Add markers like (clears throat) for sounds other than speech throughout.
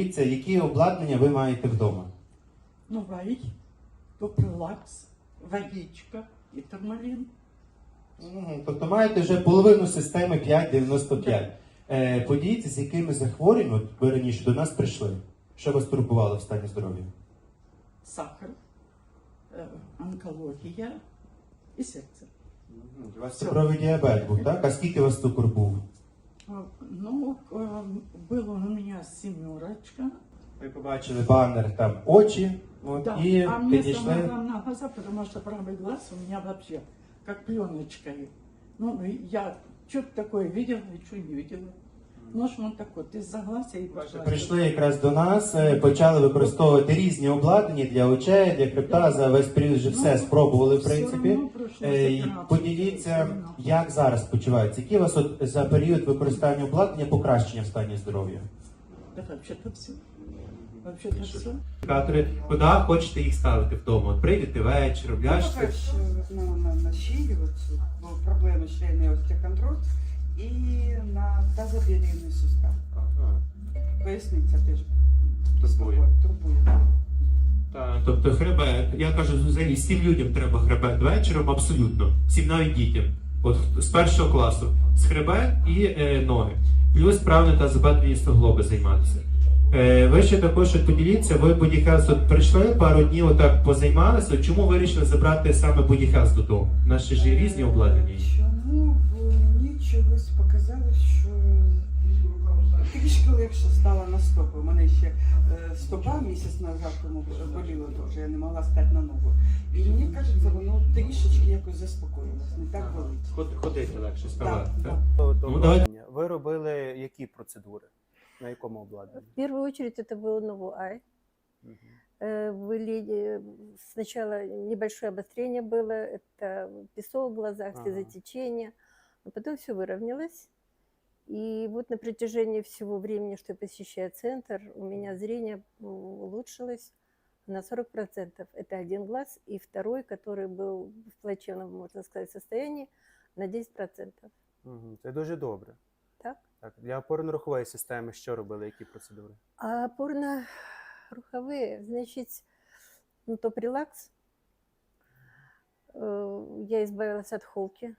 Дивіться, які обладнання ви маєте вдома? Новий, топрилакс, водичка і тормалін. Мгм, Тобто маєте вже половину системи 595. Е, з якими захворюваннями от ви раніше до нас прийшли. Що вас турбувало в стані здоров'я? сахар, е, онкологія і серце. У вас цукровий діабет був, так? А скільки у вас цукор був? Ну, е, було у мене сімерочка. Ви побачили банер там очі, от, Да. і а мне підійшли. самое главное глаза, потому что правый глаз у меня вообще как пленочкой. Ну, я что-то такое видела что не видела. Ну, что он такой, ты за глаз и пошла. Прийшли якраз до нас, е, почали використовувати різні обладнання для очей, для хребта. За весь період вже все Ну, спробували, в все принципі. Е, Поділіться, як зараз почувається. Які у вас от за період використання обладнання покращення в стані здоров'я? Да вообще-то все. Вообще-то все. Індикатори, куди хочете їх ставити вдома? От прийдете вечором, Ну, ляжете. ну, на, на шиї, оцю, бо проблеми шийний остеохондроз і на тазобедренний сустав. Ага. Поясниця теж Турбує. турбує. Так, тобто хребет. Я кажу, взагалі всім людям треба хребет вечором, абсолютно. Всім навіть дітям. От з першого класу. З хребет і е, ноги. Плюс правильно та забатрені суглоби займатися. Е, ви ще також поділіться, ви Body от прийшли пару днів отак позаймалися. Чому вирішили забрати саме Health додому? Ще ж різні обладнання. Чому? Бо мені чогось показалось, що трішки легше стало на стопи. У мене ще е, стопа місяць назад тому боліло дуже, я не могла стати на ногу. І мені кажеться, воно трішечки якось заспокоїлось, не так болить. Ходити легше, Так, так. Ну, обладнання. Ви робили які процедури? На якому обладнанні? В первую очередь это был Новуай. Мгм. Э, Были э, сначала небольшое обострение было, это песок в глазах, Ага. слезотечение, но потом все выровнялось. И вот на протяжении всего времени, что я посещаю центр, у меня зрение м, улучшилось на 40%. Это один глаз, и второй, который был в плачевном, можно сказать, состоянии, на 10%. Мгм. Це дуже добре. Так. Так, для опорно-рухової системи що робили, які процедури? А опорно-руховые, значит, ну, топрелакс. Э, Я избавилась от холки.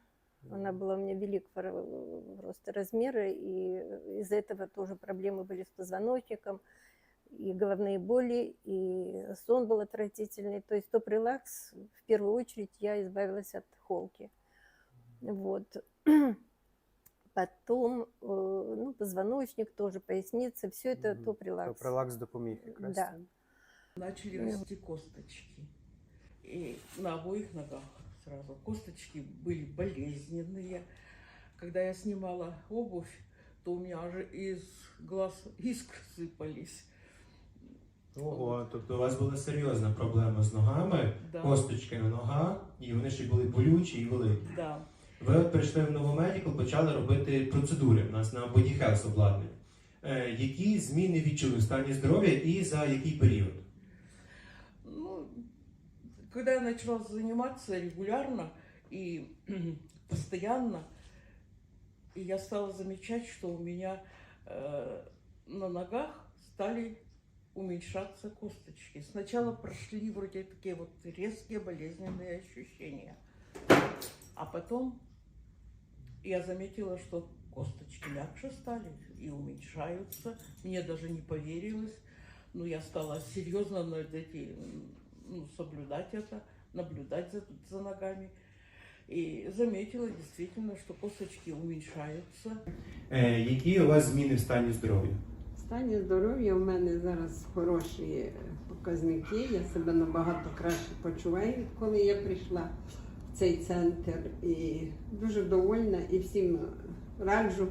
Она была у меня великого ро- роста размера, и из-за этого тоже проблемы были с позвоночником, и головные боли, и сон был отвратительный. То есть топрелакс, в первую очередь, я избавилась от холки. Вот. (clears throat) Потом, э, ну, позвоночник тоже, поясница, все это Мгм. топрелакс. Пролакс допоміг якраз. Да. Начали расти косточки. И на обоих ногах сразу. Косточки были болезненные. Когда я снимала обувь, то у меня аж из глаз искры сыпались. Ого, тобто у вас була серйозна проблема з ногами, Да. косточки на ногах, і вони ще були болючі і великі. Да. Ви от прийшли в Новомедикал, почали робити процедури у нас на Body Health обладнання. Е, які зміни відчули в стані здоров'я і за який період? Когда я начала заниматься регулярно и (clears throat) постоянно, и я стала замечать, что у меня э, на ногах стали уменьшаться косточки. Сначала прошли вроде такие вот резкие болезненные ощущения, а потом я заметила, что косточки мягче стали и уменьшаются. Мне даже не поверилось. Ну, я стала серьезно над этим, ну, соблюдать это, наблюдать за, за ногами. И заметила действительно, что косточки уменьшаются. Е, які у вас зміни в стані здоров'я? В стані здоров'я у мене зараз хороші показники. Я себе набагато краще почуваю, коли я прийшла в цей центр. І дуже довольна і всім раджу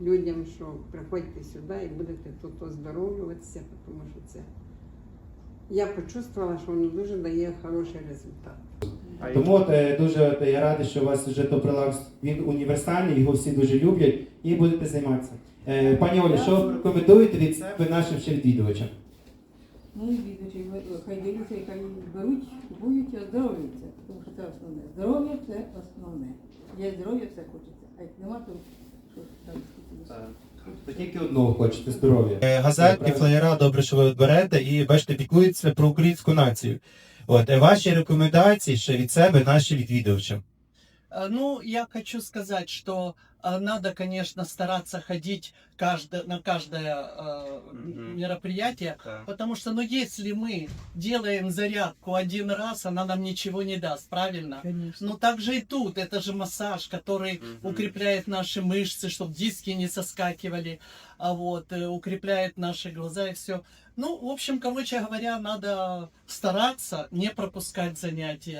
людям, що приходьте сюди і будете тут оздоровлюватися, тому що це я почувствувала, що воно дуже дає хороший результат. Тому от, е, дуже от, я радий, що у вас вже топрилакс, він універсальний, його всі дуже люблять і будете займатися. Е, пані Олі, що рекомендуєте від себе нашим ще відвідувачам? Ну і відучі, хай дивляться, і хай беруть, купують і оздоровлюються, тому що це основне. Здоров'я це основне. Є здоров'я, все хочеться. А як нема, то То тільки одного хочете здоров'я. Е, Газетки, флеєра, добре, що ви берете і бачите, піклується про українську націю. От е, ваші рекомендації ще від себе, наші відвідувачам. А, Ну, я хочу сказать, что а, надо, конечно, стараться ходить каждое, на каждое а, Мгм. мероприятие, потому что, ну, если мы делаем зарядку один раз, она нам ничего не даст, правильно? Конечно. Ну, так же и тут, это же массаж, который Мгм. укрепляет наши мышцы, чтобы диски не соскакивали, а вот, э, укрепляет наши глаза и все. Ну, в общем, короче говоря, надо стараться не пропускать занятия.